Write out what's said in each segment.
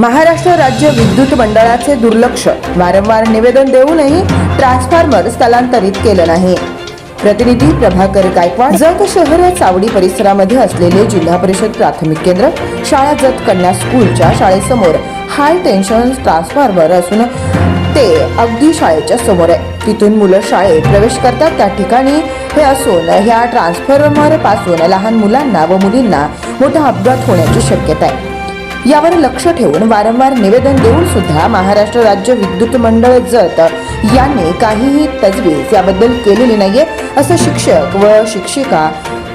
महाराष्ट्र राज्य विद्युत मंडळाचे दुर्लक्ष वारंवार निवेदन देऊनही ट्रान्सफॉर्मर स्थलांतरित केलं नाही. प्रतिनिधी प्रभाकर गायकवाड जत शहर चावडी परिसरामध्ये असलेले जिल्हा परिषद प्राथमिक केंद्र शाळा जत कन्या स्कूलच्या शाळेसमोर हाय टेन्शन ट्रान्सफॉर्मर असून ते अगदी शाळेच्या समोर आहे. तिथून मुलं शाळेत प्रवेश करतात. त्या ठिकाणी हे असून ह्या ट्रान्सफॉर्मरपासून लहान मुलांना व मुलींना मोठा अपघात होण्याची शक्यता आहे. यावर लक्ष ठेवून वारंवार निवेदन देऊन सुद्धा महाराष्ट्र राज्य विद्युत मंडळ जत यांनी काहीही तजवीज याबद्दल केलेली नाहीये असं शिक्षक व शिक्षिका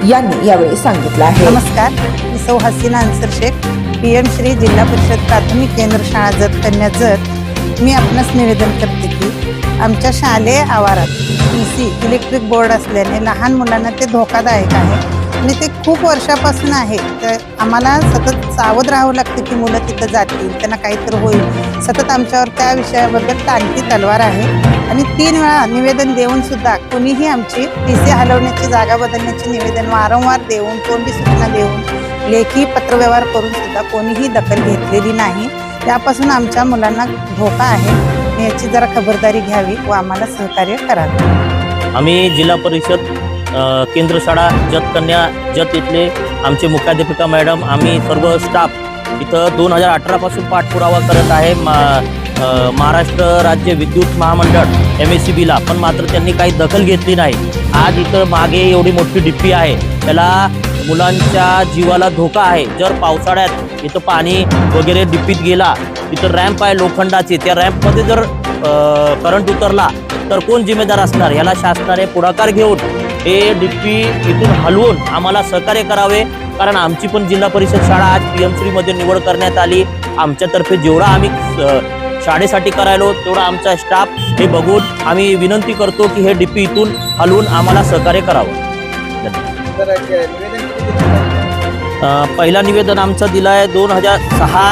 यांनी यावेळी सांगितलं आहे. नमस्कार मी सौ हसीना अन्सर शेख पी एम श्री जिल्हा परिषद प्राथमिक केंद्र शाळा जत कन्या जत. मी आपणास निवेदन करते की आमच्या शालेय आवारात पी सी इलेक्ट्रिक बोर्ड असल्याने लहान मुलांना ते धोकादायक आहे. आणि ते खूप वर्षापासून आहे. तर आम्हाला सतत सावध राहावं लागतं की मुलं तिथं जातील त्यांना काहीतरी होईल. सतत आमच्यावर त्या विषयाबद्दल ताणती तलवार आहे. आणि तीन वेळा निवेदन देऊन सुद्धा कोणीही आमची पी सी हलवण्याची जागा बदलण्याची निवेदन वारंवार देऊन तोंडी सूचना देऊन लेखी पत्रव्यवहार करून सुद्धा कोणीही दखल घेतलेली नाही. त्यापासून आमच्या मुलांना धोका आहे. याची जरा खबरदारी घ्यावी व आम्हाला सहकार्य करावे. आम्ही जिल्हा परिषद केंद्रशाळा केंद्र शाळा जत कन्या जत इथले आमचे मुख्याध्यापिका मॅडम आम्ही सर्व स्टाफ इथं दोन हजार अठरापासून पाठपुरावा करत आहे. मा महाराष्ट्र राज्य विद्युत महामंडळ एम एस सी बीला पण मात्र त्यांनी काही दखल घेतली नाही. आज इथं मागे एवढी मोठी डिप्पी आहे. त्याला मुलांच्या जीवाला धोका आहे. जर पावसाळ्यात इथं पाणी वगैरे डिप्पीत गेला तिथं रॅम्प आहे लोखंडाचे. त्या रॅम्पमध्ये जर करंट उतरला तर कोण जिम्मेदार असणार? याला शासनाने पुढाकार घेऊन हे डिप्पी इथून हलवून आम्हाला सहकार्य करावे. कारण आमची पण जिल्हा परिषद शाळा आज पी एम श्रीमध्ये निवड करण्यात आली. आमच्यातर्फे जेवढा आम्ही शाळेसाठी करायलो तेवढा आमचा स्टाफ हे बघून आम्ही विनंती करतो की हे डिप्पी इथून हलवून आम्हाला सहकार्य करावं. पहिला निवेदन आमचं दिलं आहे दोन हजार सहा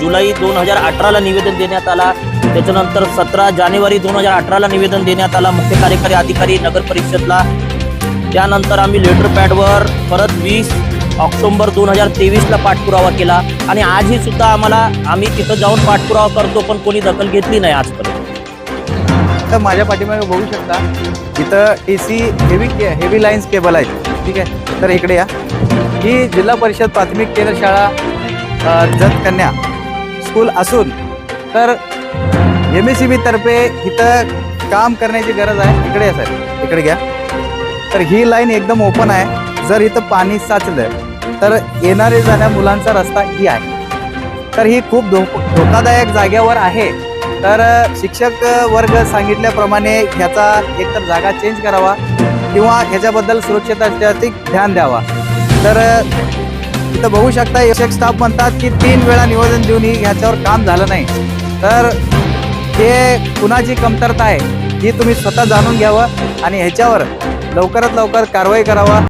जुलै दोन हजार अठराला निवेदन देण्यात आला. त्याच्यानंतर सतरा जानेवारी दोन हजार अठराला निवेदन देण्यात आला. मुख्य कार्यकारी अधिकारी नगर परिषदला. त्यानंतर आम्ही लेटर पॅडवर परत वीस ऑक्टोंबर दोन हजार तेवीसला पाठपुरावा केला. आणि आजही सुद्धा आम्हाला आम्ही तिथं जाऊन पाठपुरावा करतो पण कोणी दखल घेतली नाही आजपर्यंत. तर माझ्या पाठीमागे बघू शकता इथं A C heavy heavy lines cable आहेत. ठीक आहे? तर इकडे या. ही जिल्हा परिषद प्राथमिक केंद्र शाळा अ, जत कन्या स्कूल असून तर एम एस सी बी तर्फे इथं काम करण्याची गरज आहे. इकडे या सर इकडे घ्या. तर ही लाईन एकदम ओपन आहे. जर इथं पाणी साचलं तर येणारे जाण्या मुलांचा रस्ता ही आहे. तर ही खूप धो धोकादायक जागेवर आहे. तर शिक्षक वर्ग सांगितल्याप्रमाणे ह्याचा एकतर जागा चेंज करावा किंवा ह्याच्याबद्दल सुरक्षिततेसाठी ध्यान द्यावा. तर इथं बघू शकता शिक्षक स्टाफ म्हणतात की तीन वेळा निवेदन देऊनही ह्याच्यावर काम झालं नाही. तर हे कुणाची कमतरता आहे ही तुम्ही स्वतः जाणून घ्यावं आणि ह्याच्यावर लवकरात लवकर कारवाई करावा.